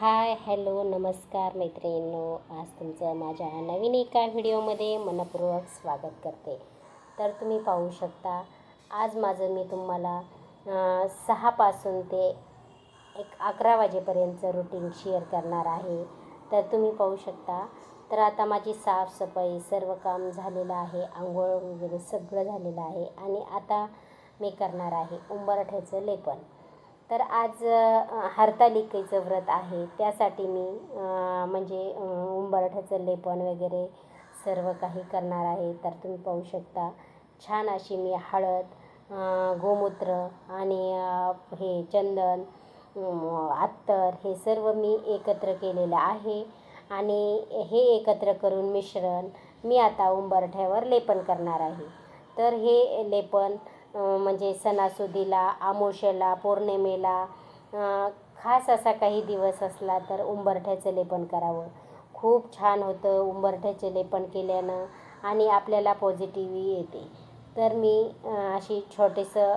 Hi hello नमस्कार मैत्रिणींनो. आज तुमचं माझ्या नवीन एका व्हिडिओमध्ये मनपूर्वक स्वागत करते. तर तुम्ही पाहू शकता आज माझं मी तुम्हाला सहापासून ते एक अकरा वाजेपर्यंतचं रुटीन शेअर करणार आहे. तर तुम्ही पाहू शकता तर आता माझी साफसफाई सर्व काम झालेलं आहे आंघोळ वगैरे सगळं झालेलं आहे. आणि आता मी करणार आहे उंबरठ्याचं लेपन. तर आज हरतालिकेचं व्रत आहे. त्यासाठी मी म्हणजे उंबरठ्याचं लेपन वगैरे सर्व काही करणार आहे. तर तुम्ही पाहू शकता. छान अशी मी हळद गोमूत्र आणि हे चंदन अत्तर हे सर्व मी एकत्र केलेलं आहे. आणि हे एकत्र करून मिश्रण मी आता उंबरठ्यावर लेपन करणार आहे. तर हे लेपन म्हणजे सणासुदीला आमोशेला पौर्णिमेला खास असा काही दिवस असला तर उंबरठ्याचं लेपन करावं. खूप छान होतं उंबरठ्याचे लेपन केल्यानं आणि आपल्याला पॉझिटिव्ह येते. तर मी अशी छोटेसं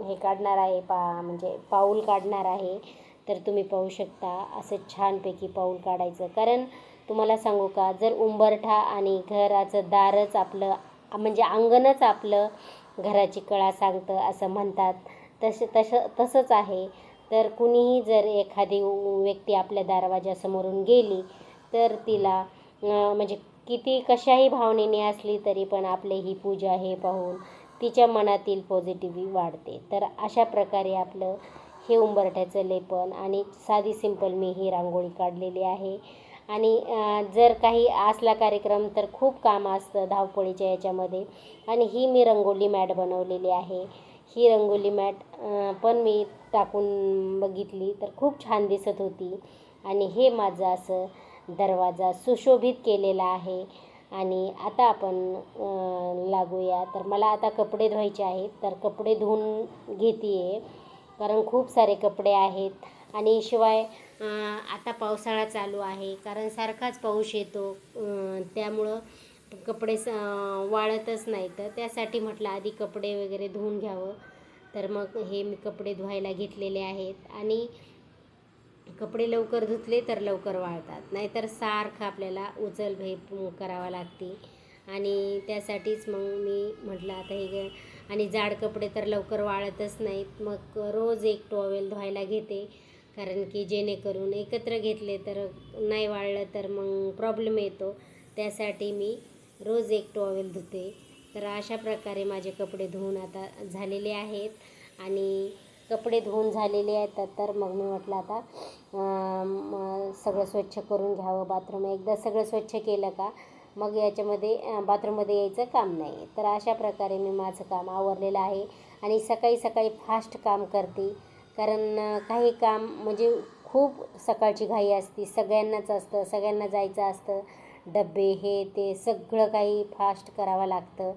हे काढणार आहे पा म्हणजे पाऊल काढणार आहे. तर तुम्ही पाहू शकता असं छानपैकी पाऊल काढायचं. कारण तुम्हाला सांगू का जर उंबरठा आणि घराचं दारच आपलं म्हणजे अंगणच आपलं घराची कळा सांगतं असं म्हणतात. तसे तसं तसंच आहे. तर कुणीही जर एखादी व्यक्ती आपल्या दरवाजासमोरून गेली तर तिला म्हणजे किती कशाही भावनेने असली तरी पण आपले ही पूजा हे पाहून तिच्या मनातील पॉझिटिव्ही वाढते. तर अशा प्रकारे आपलं हे उंबरठ्याचं लेपन आणि साधी सिंपल मी ही रांगोळी काढलेली आहे. आणि जर काही असला कार्यक्रम तर खूप काम असतं धावपळीच्या याच्यामध्ये. आणि ही मी रंगोली मॅट बनवलेली आहे. ही रंगोली मॅट पण मी टाकून बघितली तर खूप छान दिसत होती. आणि हे माझं असं दरवाजा सुशोभित केलेला आहे. आणि आता आपण लागूया. तर मला आता कपडे धुवायचे आहेत. तर कपडे धुवून घेते आहे कारण खूप सारे कपडे आहेत. आणि शिवाय आता पावसाळा चालू आहे कारण सारखाच पाऊस येतो. त्यामुळं कपडे स वाळतच नाही. तर त्यासाठी म्हटलं आधी कपडे वगैरे धुवून घ्यावं. तर मग हे मी कपडे धुवायला घेतलेले आहेत. आणि कपडे लवकर धुतले तर लवकर वाळतात. नाहीतर सारखं आपल्याला उचल भेप करावा लागते. आणि त्यासाठीच मग मी म्हटलं आता हे आणि जाड कपडे तर लवकर वाळतच नाहीत. मग रोज एक टॉवेल धुवायला घेते. कारण की जेणेकरून एकत्र घेतले तर नाही वाळलं तर मग प्रॉब्लेम येतो. त्यासाठी मी रोज एक टॉवेल धुते. तर अशा प्रकारे माझे कपडे धुवून आता झालेले आहेत. आणि कपडे धुवून झालेले आहेत तर- मग मी म्हटलं आता सगळं स्वच्छ करून घ्यावं बाथरूम एकदा सगळं स्वच्छ केलं का मग याच्यामध्ये बाथरूममध्ये यायचं काम नाही. तर अशा प्रकारे मी माझं काम आवरलेलं आहे. आणि सकाळी सकाळी फास्ट काम करते. कारण काही काम म्हणजे खूप सकाळची घाई असते. सगळ्यांनाच असतं सगळ्यांना जायचं असतं. डबे हे ते सगळं काही फास्ट करावं लागतं.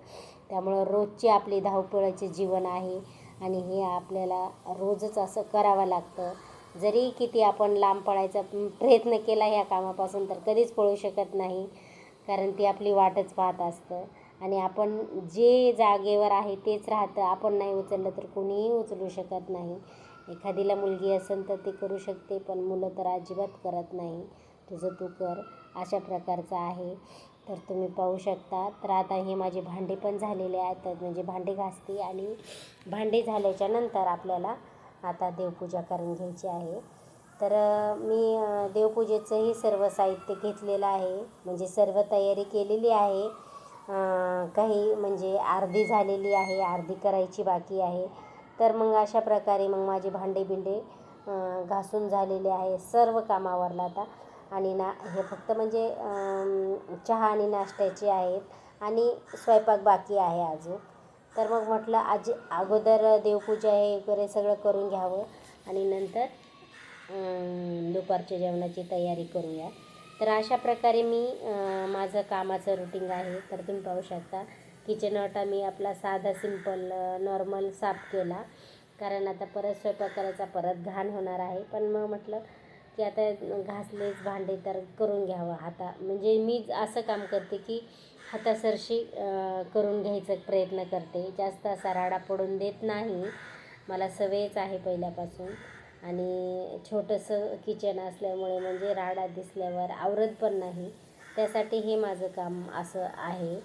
त्यामुळं रोजची आपली धावपळीचे जीवन आहे आणि हे आपल्याला रोजच असं करावं लागतं. जरी किती आपण लांब पळायचा प्रयत्न केला ह्या कामापासून तर कधीच पळू शकत नाही कारण ती आपली वाटच पाहत असतं. आणि आपण जे जागेवर आहे तेच राहतं. आपण नाही उचललं तर कोणीही उचलू शकत नाही. एखादीला मुलगी असेल तर ती करू शकते पण मुलं तर अजिबात करत नाही. तुझं तू कर अशा प्रकारचं आहे. तर तुम्ही पाहू शकता. तर आता हे माझे भांडे पण झालेले आहेत. तर म्हणजे भांडे घासते आणि भांडे झाल्याच्यानंतर आपल्याला आता देवपूजा करून घ्यायची आहे. तर मी देवपूजेचंही सर्व साहित्य घेतलेलं आहे. म्हणजे सर्व तयारी केलेली आहे. काही म्हणजे अर्धी झालेली आहे. अर्धी करायची बाकी आहे. तर मग अशा प्रकारे मग माझे भांडे बिंडे घासून झालेले आहे सर्व कामावरला आता. आणि ना हे फक्त म्हणजे चहा आणि नाश्त्याचे आहेत आणि स्वयंपाक बाकी आहे अजून. तर मग म्हटलं आज अगोदर देवपूजा हे वगैरे सगळं करून घ्यावं आणि नंतर दुपारच्या जेवणाची तयारी करूया. तर अशा प्रकारे मी माझं कामाचं रुटीन आहे. तर तुम्ही पाहू शकता किचन ओटा मी आपला साधा सिंपल नॉर्मल साफ केला. कारण आता परत स्वयंपाक करायचा परत घाण होणार आहे. पण मग म्हटलं की आता घासलेच भांडे तर करून घ्यावं. हाता म्हणजे मी असं काम करते की हातासरशी करून घ्यायचा प्रयत्न करते. जास्त असा राडा पडून देत नाही. मला सवयच आहे पहिल्यापासून. आणि छोटंसं किचन असल्यामुळे म्हणजे राडा दिसल्यावर आवरत पण नाही. त्यासाठी हे माझं काम असं आहे.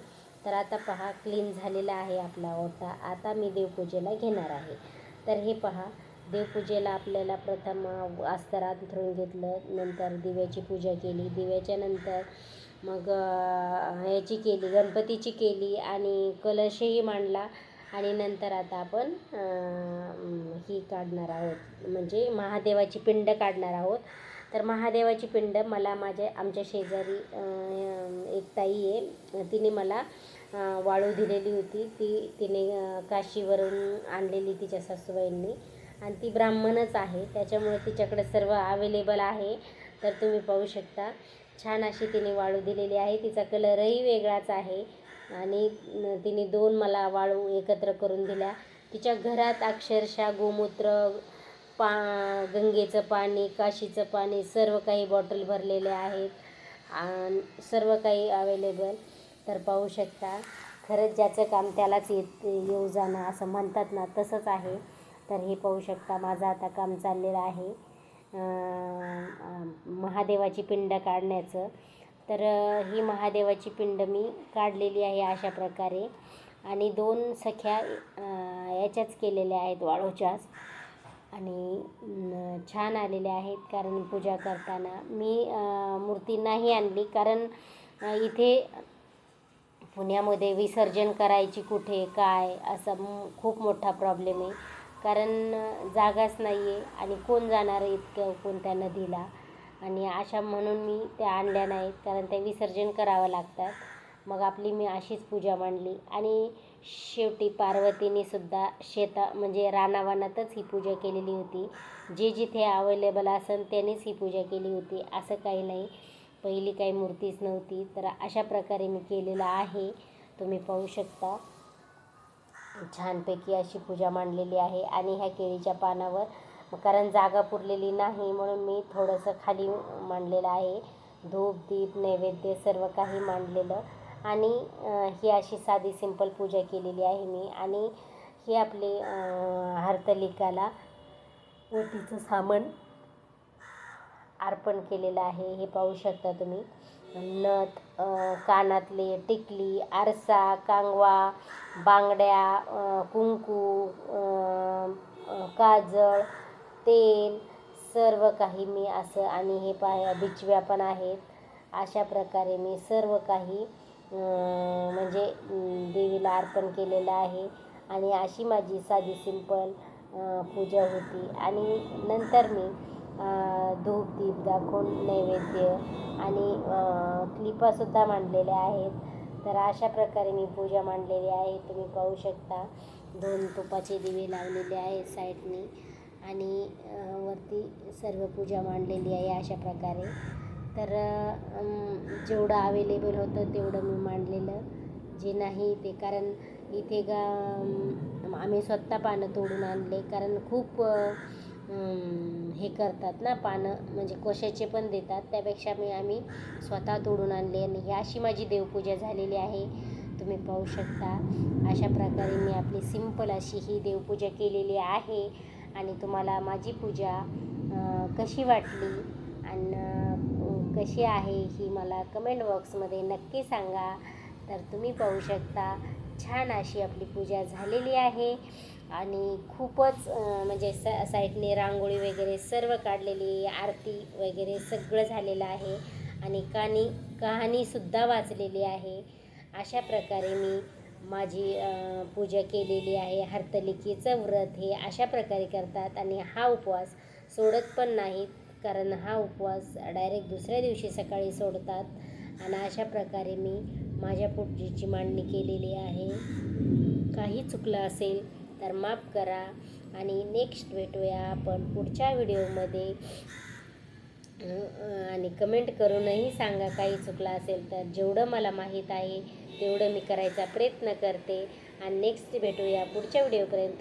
तर आता पहा क्लीन झालेला आहे आपला ओटा. आता मी देवपूजेला घेणार आहे. तर हे पहा देवपूजेला आपल्याला प्रथम अस्तरात अंथरून घेतलं नंतर दिव्याची पूजा केली. दिव्याच्या नंतर मग ह्याची केली गणपतीची केली आणि कलशही मांडला आणि नंतर आता आपण ही काढणार आहोत. म्हणजे महादेवाची पिंड काढणार आहोत. तर महादेवाची पिंड मला माझ्या आमच्या शेजारी एक ताई आहे. तिने मला वाळू दिलेली होती. ती तिने काशीवरून आणलेली तिच्या सासूबाईंनी. आणि ती ब्राह्मणच आहे. त्याच्यामुळे तिच्याकडे सर्व अवेलेबल आहे. तर तुम्ही पाहू शकता. छान अशी तिने वाळू दिलेली आहे. तिचा कलरही वेगळाच आहे. आणि तिने दोन मला वाळू एकत्र करून दिल्या. तिच्या घरात अक्षरशः गोमूत्र पा गंगेचं पाणी काशीचं पाणी सर्व काही बॉटल भरलेले आहेत. आणि सर्व काही अवेलेबल तर पाहू शकता खरंच ज्याचं काम त्यालाच येत येऊ जाणं असं म्हणतात ना तसंच आहे. तर हे पाहू शकता माझं आता काम चाललेलं आहे. महादेवाची पिंड काढण्याचं. तर ही महादेवाची पिंड मी काढलेली आहे अशा प्रकारे. आणि दोन सख्या याच्याच केलेल्या आहेत वाळूच्याच आणि छान आलेले आहेत कारण पूजा करताना. मी मूर्ती नाही आणली कारण इथे पुण्यामध्ये विसर्जन करायची कुठे काय असा खूप मोठा प्रॉब्लेम आहे. कारण जागाच नाही आहे आणि कोण जाणार आहे इतकं कोणत्या नदीला? आणि अशा म्हणून मी त्या आणल्या नाहीत कारण त्या विसर्जन करावं लागतात. मग आपली मी अशीच पूजा मांडली. आणि शेवटी पार्वतीने सुद्धा शेता म्हणजे रानावानातच ही पूजा केलेली होती. जे जिथे अवेलेबल असेल त्यांनीच ही पूजा केली होती. असं काही नाही. पहिली काही मूर्तीच नव्हती. तर अशा प्रकारे मी केलेलं आहे. तुम्ही पाहू शकता. छानपैकी अशी पूजा मांडलेली आहे. आणि ह्या केळीच्या पानावर कारण जागा पुरलेली नाही म्हणून मी थोडंसं खाली मांडलेलं आहे. धूप दीप नैवेद्य सर्व काही मांडलेलं. आणि ही अशी साधी सिंपल पूजा केलेली आहे मी. आणि ही आपली अं, हरतालिकाला ओटीचं सामान अर्पण केलेलं आहे. हे पाहू शकता तुम्ही. नथ कानातले टिकली आरसा कांगवा बांगड्या कुंकू काजळ तेल सर्व काही मी असं आणि हे पाय बिचव्या पण आहेत. अशा प्रकारे मी सर्व काही म्हणजे देवीला अर्पण केलेलं आहे. आणि अशी माझी साधी सिंपल पूजा होती. आणि नंतर मी धूप दीप दाखवून नैवेद्य आणि क्लिपासुद्धा मांडलेल्या आहेत. तर अशा प्रकारे मी पूजा मांडलेली आहे. तुम्ही पाहू शकता दोन तुपाचे दिवे लावलेले आहेत साईडनी. आणि वरती सर्व पूजा मांडलेली आहे अशा प्रकारे. तर जेवढं अवेलेबल होतं तेवढं मी मांडलेलं. जे नाही ते कारण इथे गा आम्ही स्वतः पानं तोडून आणले. कारण खूप हे करतात ना पानं. म्हणजे कोशाचे पण देतात. त्यापेक्षा मी आम्ही स्वतः तोडून आणले. आणि ही अशी माझी देवपूजा झालेली आहे. तुम्ही पाहू शकता. अशा प्रकारे मी आपली सिंपल अशी ही देवपूजा केलेली आहे. आणि तुम्हाला माझी पूजा कशी वाटली? कशी आहे ही मला कमेंट बॉक्समध्ये नक्की सांगा. तर तुम्ही पाहू शकता छान अशी आपली पूजा झालेली आहे. आणि खूपच म्हणजे स साईडने रांगोळी वगैरे सर्व काढलेली आरती वगैरे सगळं झालेलं आहे. आणि कहाणी कहाणीसुद्धा वाचलेली आहे. अशा प्रकारे मी माझी पूजा केलेली आहे. हर्तलिकेचं व्रत हे अशा प्रकारे करतात. आणि हा उपवास सोडत पण नाहीत. कारण हा उपवास डायरेक्ट दुसऱ्या दिवशी सकाळी सोडतात. आणि अशा प्रकारे मी माझ्या पोटजीची मांडणी केलेली आहे. काही चुकलं असेल तर माफ करा. आणि नेक्स्ट भेटूया आपण पुढच्या व्हिडिओमध्ये आणि कमेंट करूनही सांगा काही चुकलं असेल तर. जेवढं मला माहीत आहे तेवढं मी करायचा प्रयत्न करते. आणि नेक्स्ट भेटूया पुढच्या व्हिडिओपर्यंत